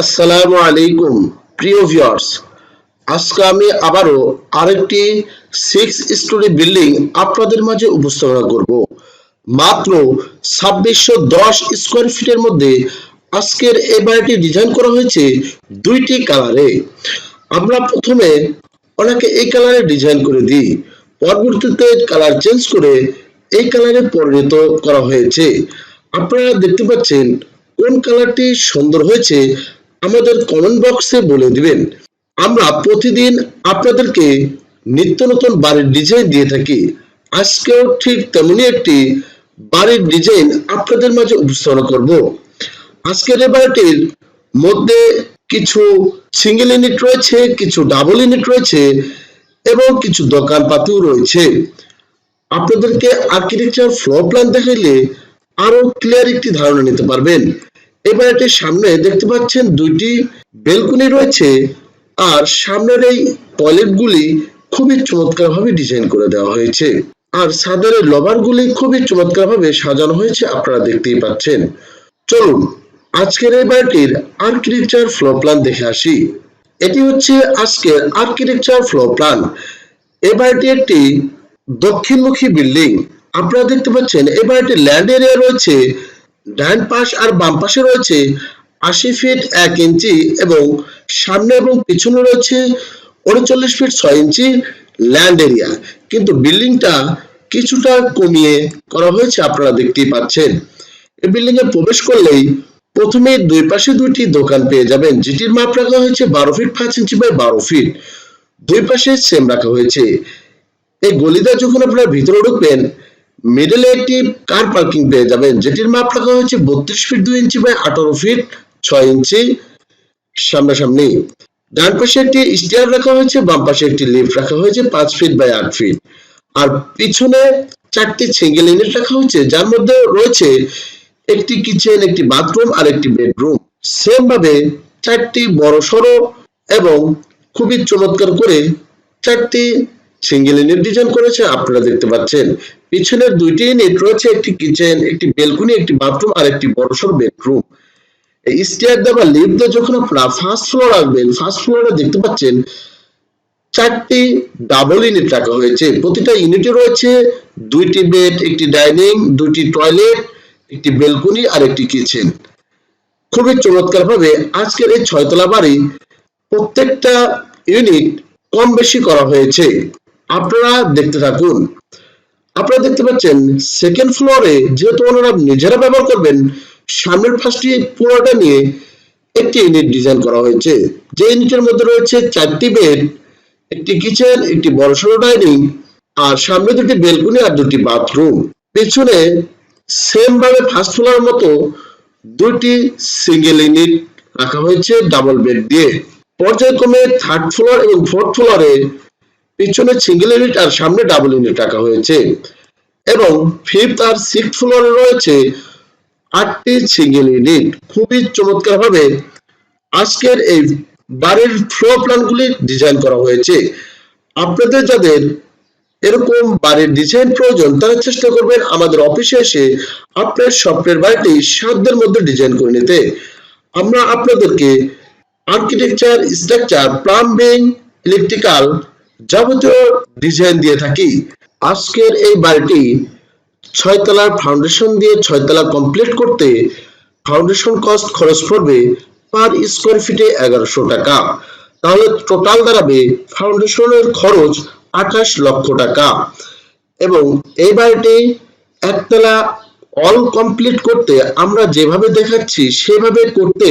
আসসালামু আলাইকুম, প্রিয় ভিউয়ার্স আজকে আমি আবারও আরেকটি সিক্স স্টোরি বিল্ডিং আপনাদের মাঝে উপস্থাপনা করব। মাত্র ছাব্বিশশো দশ স্কোয়ার ফিটের মধ্যে আজকের এই বাড়িটি ডিজাইন করা হয়েছে দুইটি কালারে আমরা প্রথমে অনেকে এই কালারে ডিজাইন করে দিই। পরবর্তীতে কালার চেঞ্জ করে এই কালারে পরিণত করা হয়েছে। আপনারা দেখতে পাচ্ছেন কোন কালারটি সুন্দর হয়েছে আমাদের কমেন্ট বক্সে বলে দিবেন। আমরা প্রতিদিন আপনাদেরকে নিত্য নতুন বাড়ির ডিজাইন দিয়ে থাকি। আজকেও ঠিক তেমনি একটি বাড়ির ডিজাইন আপনাদের মাঝে উপস্থাপনা করব। আজকের এই বাড়িটির মধ্যে কিছু সিঙ্গেল ইউনিট রয়েছে, কিছু ডাবল ইউনিট রয়েছে এবং কিছু দোকানপাতিও রয়েছে। আপনাদেরকে আর্কিটেকচার ফ্লোর প্ল্যান দেখাইলে আরও ক্লিয়ার একটি ধারণা নিতে পারবেন। এবার এটির সামনে দেখতে পাচ্ছেন দুইটি বেলকনি রয়েছে, আর সামনের এই টয়লেট গুলি খুবই চমৎকার ভাবে ডিজাইন করে দেওয়া হয়েছে। আর সাদারের লবার গুলি খুবই চমৎকার ভাবে সাজানো হয়েছে, আপনারা দেখতেই পাচ্ছেন। চলুন, আজকের এই বাড়িটির আর্কিটেকচার ফ্লোর প্ল্যান দেখে আসি। এটি হচ্ছে আজকের আর্কিটেকচার ফ্লোর প্ল্যান এই বাড়িটি একটি দক্ষিণমুখী বিল্ডিং। আপনারা দেখতে পাচ্ছেন এই বাড়িটির ল্যান্ড এরিয়া রয়েছে ডান পাশ আর বাম পাশে রয়েছে আশি ফিট এক ইঞ্চি এবং সামনে এবং পিছনে রয়েছে উনচল্লিশ ফিট ছয় ইঞ্চি ল্যান্ড এরিয়া কিন্তু বিল্ডিংটা কিছুটা কমিয়ে করা হয়েছে আপনারা দেখতেই পাচ্ছেন। এই বিল্ডিং এ প্রবেশ করলেই প্রথমে দুই পাশে দুইটি দোকান পেয়ে যাবেন, যেটির মাপ রাখা হয়েছে বারো ফিট পাঁচ ইঞ্চি বাই বারো ফিট দুই পাশে সেম রাখা হয়েছে। এই গলিটা যখন আপনারা ভিতরে ঢুকবেন মিডলে একটি কার পার্কিং পেয়ে যাবেন, যেটির মাপ রাখা হয়েছে বত্রিশ ফিট দুই ইঞ্চি বাই আঠারো ফিট ছয় ইঞ্চি সামনাসামনি। ডান পাশে একটি স্টেয়ার রাখা হয়েছে, বাম পাশে একটি লিফট রাখা হয়েছে, পাঁচ ফিট বাই আট ফিট আর পিছনে চারটি সিঙ্গেল ইউনিট রাখা হয়েছে, যার মধ্যে রয়েছে একটি কিচেন একটি বাথরুম আর একটি বেডরুম সেম ভাবে চারটি বড় সড়ো এবং খুবই চমৎকার করে চারটি সিঙ্গেল ইউনিট ডিজাইন করেছে, আপনারা দেখতে পাচ্ছেন। পিছনের দুইটি ইউনিট রয়েছে, একটি কিচেন, একটি বেলকনি, একটি বাথরুম আর একটি বড়সড় বেডরুম। স্টেয়ার দেওয়া লিফট দিয়ে যখন আপনারা ফার্স্ট ফ্লোর আসবেন ফার্স্ট ফ্লোরে দেখতে পাচ্ছেন চারটি ডাবল ইউনিট রাখা হয়েছে। প্রতিটা ইউনিটে রয়েছে দুইটি বেড একটি ডাইনিং দুইটি টয়লেট একটি বেলকনি আর একটি কিচেন খুবই চমৎকার ভাবে আজকের এই ছয়তলা বাড়ি প্রত্যেকটা ইউনিট কম বেশি করা হয়েছে। আপনারা দেখতে থাকুন। আপনারা দেখতে পাচ্ছেন সেকেন্ড ফ্লোরে যেহেতু ওনারা নিজেরা ব্যবহার করবেন, সামনের ফার্স্টটি পুরোটা নিয়ে একটি ইউনিট ডিজাইন করা হয়েছে। যে ইউনিটের মধ্যে রয়েছে চারটি বেড একটি কিচেন একটি বড়সড় ডাইনিং আর সামনে দুটি বেলকুনি আর দুটি বাথরুম পেছনে সেম ভাবে ফার্স্ট ফ্লোরের মতো দুটি সিঙ্গেল ইউনিট রাখা হয়েছে ডাবল বেড দিয়ে। পর্যায়ক্রমে থার্ড ফ্লোর এবং ফোর্থ ফ্লোরে পিছনে সিঙ্গেল ইউনিট আর সামনে ডাবল ইউনিট রাখা হয়েছে। এবং ফিফথ আর সিক্স ফ্লোরে রয়েছে আটটি সিঙ্গেল ইউনিট খুবই চমৎকার ভাবে আজকের এই বাড়ির ফ্লোর প্ল্যানগুলি ডিজাইন করা হয়েছে। আপনাদের যাদের এরকম বাড়ির ডিজাইন প্রয়োজন, তারা চেষ্টা করবেন আমাদের অফিসে এসে আপনার স্বপ্নের বাড়িটি সাধ্যের মধ্যে ডিজাইন করে নিতে। আমরা আপনাদেরকে আর্কিটেকচার স্ট্রাকচার প্লাম্বিং ইলেকট্রিক্যাল যাবতীয় ডিজাইন দিয়ে থাকি। আজকের এই বাড়িটি ছয়তলার ফাউন্ডেশন দিয়ে ছয়তলা কমপ্লিট করতে ফাউন্ডেশন কস্ট খরচ পড়বে পার স্কোয়ার ফিটে এগারোশো টাকা। তাহলে টোটাল দাঁড়াবে ফাউন্ডেশনের খরচ আঠাশ লক্ষ টাকা। এবং এই বাড়িটি একতলা অল কমপ্লিট করতে আমরা যেভাবে দেখাচ্ছি, সেভাবে করতে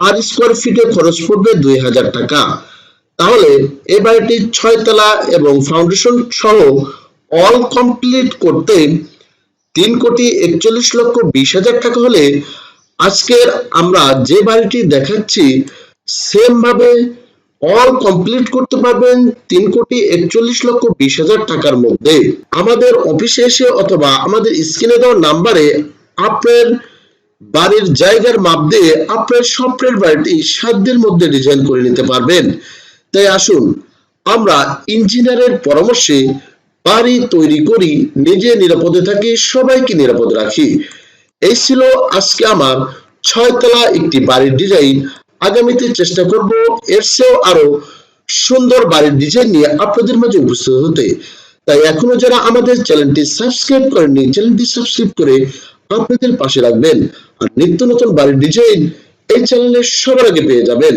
পার স্কোয়ার ফিটে খরচ পড়বে দুই হাজার টাকা। তাহলে এই বাড়িটি ছয়তলা এবং ফাউন্ডেশন সহ অল কমপ্লিট করতে তিন কোটি একচল্লিশ লক্ষ বিশ হাজার টাকা হলে আজকের আমরা যে বাড়িটি দেখাচ্ছি সেম ভাবে অল কমপ্লিট করতে পারবেন তিন কোটি একচল্লিশ লক্ষ বিশ হাজার টাকার মধ্যে। আমাদের অফিসে এসে অথবা আমাদের স্ক্রিনে দেওয়া নাম্বারে আপনার বাড়ির জায়গার মাপ দিয়ে আপনার স্বপ্নের বাড়িটি সাধ্যের মধ্যে ডিজাইন করে নিতে পারবেন। তাই আসুন, আমরা ইঞ্জিনিয়ারের পরামর্শে বাড়ি তৈরি করি, নিজে নিরাপদে থাকি, সবাইকে নিরাপদে রাখি। এই ছিল আজকে আমার ছয়তলা একটি বাড়ির ডিজাইন আগামীতে চেষ্টা করব এর চেয়েও আরও সুন্দর বাড়ির ডিজাইন নিয়ে আপনাদের মাঝে উপস্থিত হতে। তাই এখনও যারা আমাদের চ্যানেলটি সাবস্ক্রাইব করেননি, চ্যানেলটি সাবস্ক্রাইব করে আপনাদের পাশে রাখবেন। আর নিত্য নতুন বাড়ির ডিজাইন এই চ্যানেলে সবার আগে পেয়ে যাবেন।